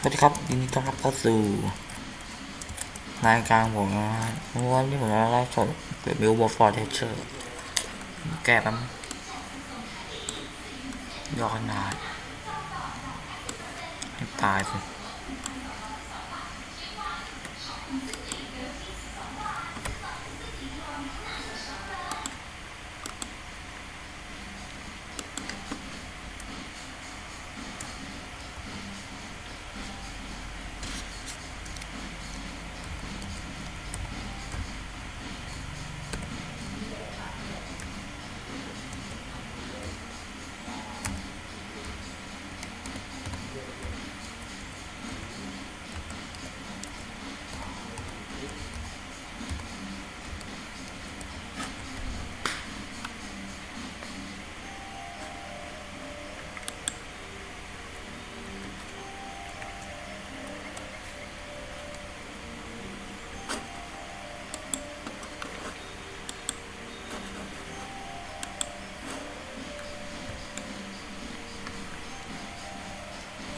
สวัสดีครับยินดีต้อนรับเข้าสู่รายการผมนะฮะวันนี้ผมจะไล่สดเกิดบิวบอฟฟอร์เทเชอร์แก้แป๊บย่อขนาดให้ตายสิ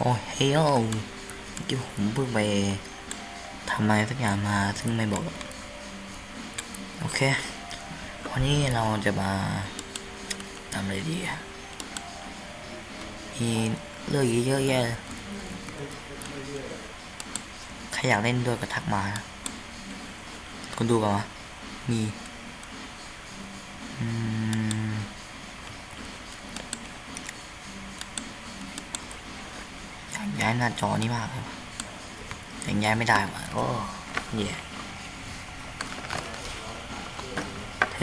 โอ้เฮ้ยที่ผมเพิ่งไปทำอะไรสักอย่างมาซึ่งไม่บอก โอเค วันนี้เราจะมาทำอะไรดีมีเรื่องเยอะแยะใครอยากเล่นด้วยก็ทักมาคุณดูกันวะมี อืม ย้ายหน้าจอนี่มากเลยว่ะยังย้ายไม่ได้ว่ะโอ้เย่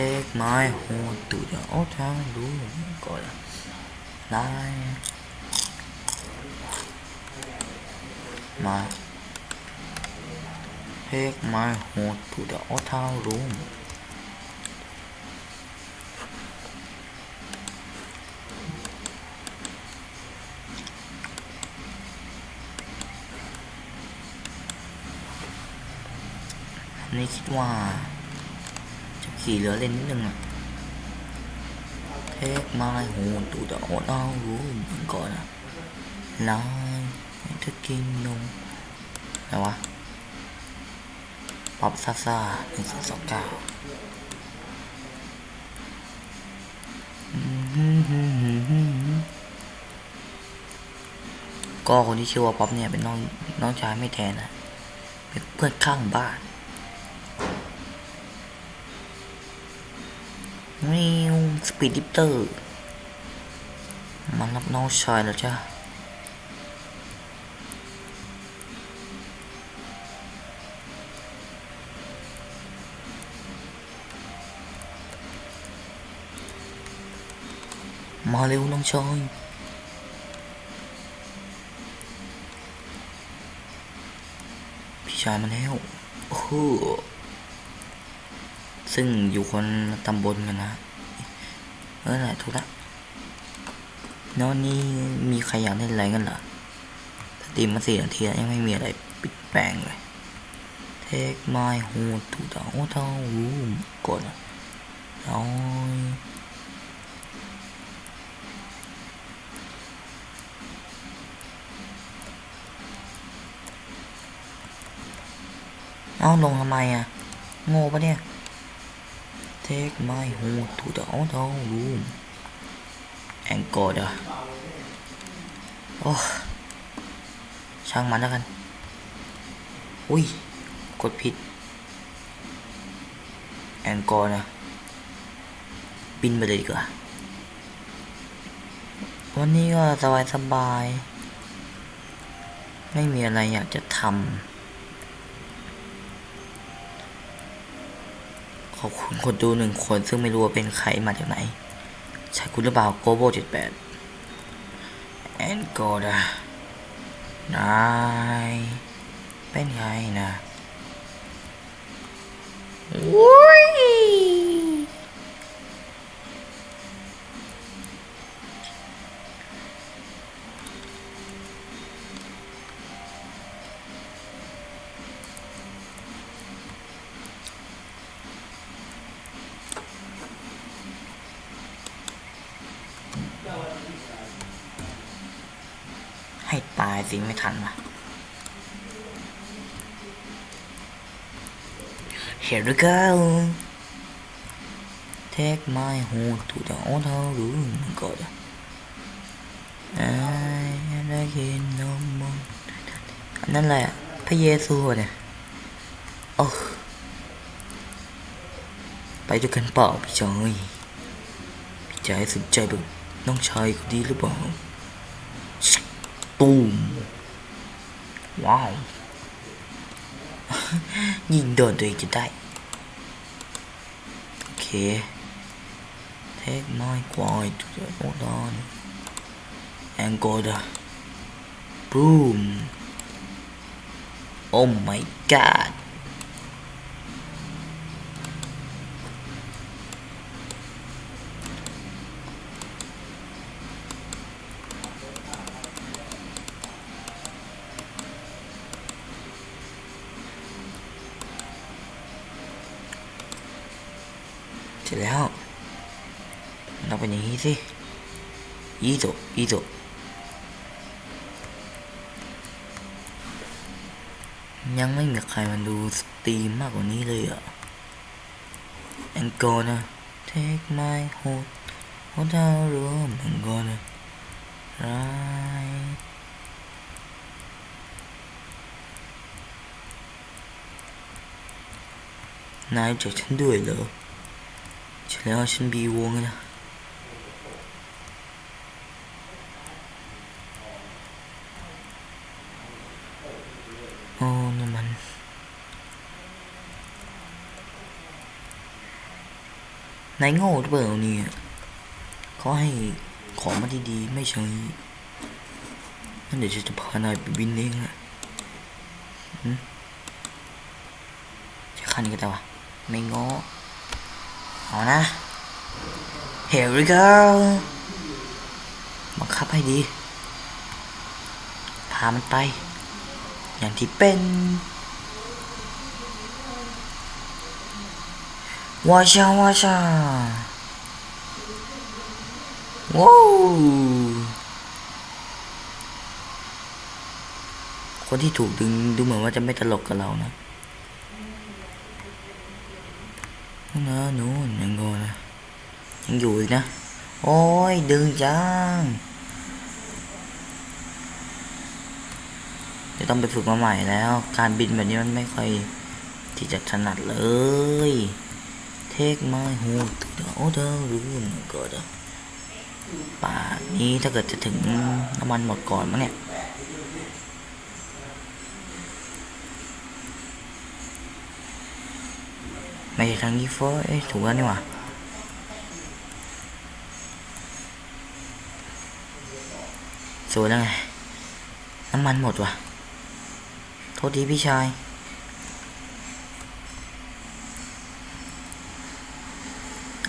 Take my horn to the old town room ก่อนได้มา Take my horn to the old town room อันนี้คิดว่าจะขี่เรือเล่นนิดนึงอะเทคไม้หูตูดโอดเอารู้เหมือนก่อนอะลายให้เธอกินนมอะไรวะปรับซ่าซ่าหนึ่งสองสองเก้าก็คนที่ชื่อว่าป๊อปเนี่ยเป็นน้องน้องชายไม่แทนนะเป็นเพื่อนข้างบ้าน วิวสปีดดิปเตอร์มันรับน้องชายแล้วจ้ะมาเร็วน้องชายพี่ชายมาแล้วโอ้โห ซึ่งอยู่คนตำบลกันนะเออไหนถูกละแล้วนนี้มีใครอยากเล่นอะไรกันเหรอสตรีมมาสี่นาทีแล้วยังไม่มีอะไรปิดแปลงเลย Take my hold to the hotel room กดเอาเอาลงทำไมอะ โง่ปะเนี่ย Take my horse to the auto room and go เด้อโอ้ช่างมันแล้วกัน อุ้ย กดผิด แองกอร์นะ บินไปเลยดีกว่า วันนี้ก็สบายสบาย ไม่มีอะไรอยากจะทำ ขอบคุณคนดูหนึ่งคนซึ่งไม่รู้ว่าเป็นใครมาจากไหน ใช่คุณหรือเปล่าโกโบเจ็ดแปดแอนกอดานายเป็นไงนะวุ้ยายสิไม่ทันว่ะ Here we go Take my hold to the outer room God I like it no more อันนั่นแหละพระเยซูเนี่ยโอ้ไปด้วยกันเปล่าพี่ชายพี่ชายสนใจแบบน้องชายคนนี้หรือเปล่า ตูม ว้าวยิงโดนตัวเองจะได้โอเค Take my quiet to the hold on and go the boom Oh my god แล้วเราเป็นอย่างนี้สิอีโจอีโจยังไม่มีใครมาดูสตรีมมากกว่านี้เลยอะ I'm gonna take my hold hotel room I'm gonna ride นายจักฉันด้วยเหรอ ใช่แล้วฉันบีวงนะโอ้นี่มันนายโง่หรือเปล่าเนี่ยเขาให้ของมาดีๆไม่ใช่นั่นเดี๋ยวฉันจะพานายไปบินเองนะหืมจะคันนี้ก็ได้วะไม่โง่ เอานะ Here we go บังคับให้ดี พามันไป อย่างที่เป็นวาชาวาชาว้าวคนที่ถูกดึงดูเหมือนว่าจะไม่ตลกกับเรานะ นะนู้นยังโงนะยังอยู่อีกนะ โอ้ยดึงจังจะต้องไปฝึกมาใหม่แล้ว การบินแบบนี้มันไม่ค่อยที่จะถนัดเลย Take my hold to the other room ก็เดอป่านนี้ถ้าเกิดจะถึงน้ำมันหมดก่อนมั้งเนี่ย ไม่ใช่ทางนี้เฟอเอ้ยถูกแล้วนี่หว่าสวยแล้วไง น้ำมันหมดว่ะ โทษทีพี่ชาย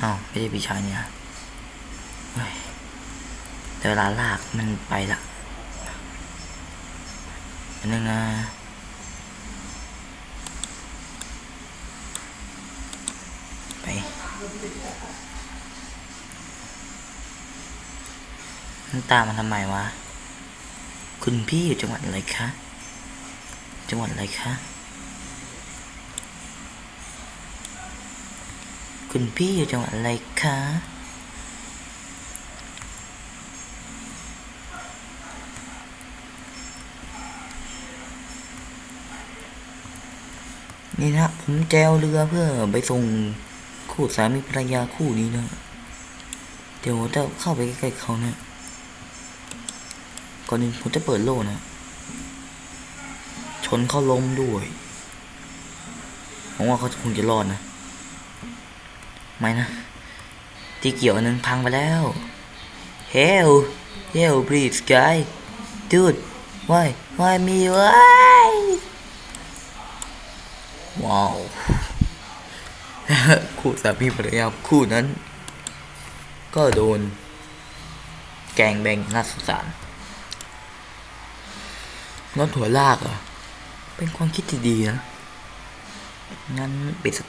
อ้าว ไม่ใช่พี่ชายเนี่ยเฮ้ยแต่เวลาลากมันไปละอันนึงไปันตามมาทำไมวะ คุณพี่อยู่จังหวัดอะไรคะ จังหวัดอะไรคะ คุณพี่อยู่จังหวัดอะไรคะ นี่นะผมแจวเรือเพื่อไปส่งคู่สามีภรรยาคู่นี้นะ เดี๋ยวจะเข้าไปใกล้ๆเขานะ ก่อนอื่นผมจะเปิดโล่นะ ชนเข้าล้มด้วยหวังว่าเขาคงจะรอดนะ ไม่นะ ที่เกี่ยวอันนึงพังไปแล้ว Hell Hell please guy dude why why me why ว้าวคู่สามีภรรยาคู่นั้น ก็โดน แกงแบงน่าสงสาร รถหัวลากเหรอ เป็นความคิดที่ดีนะ งั้นปิดสติ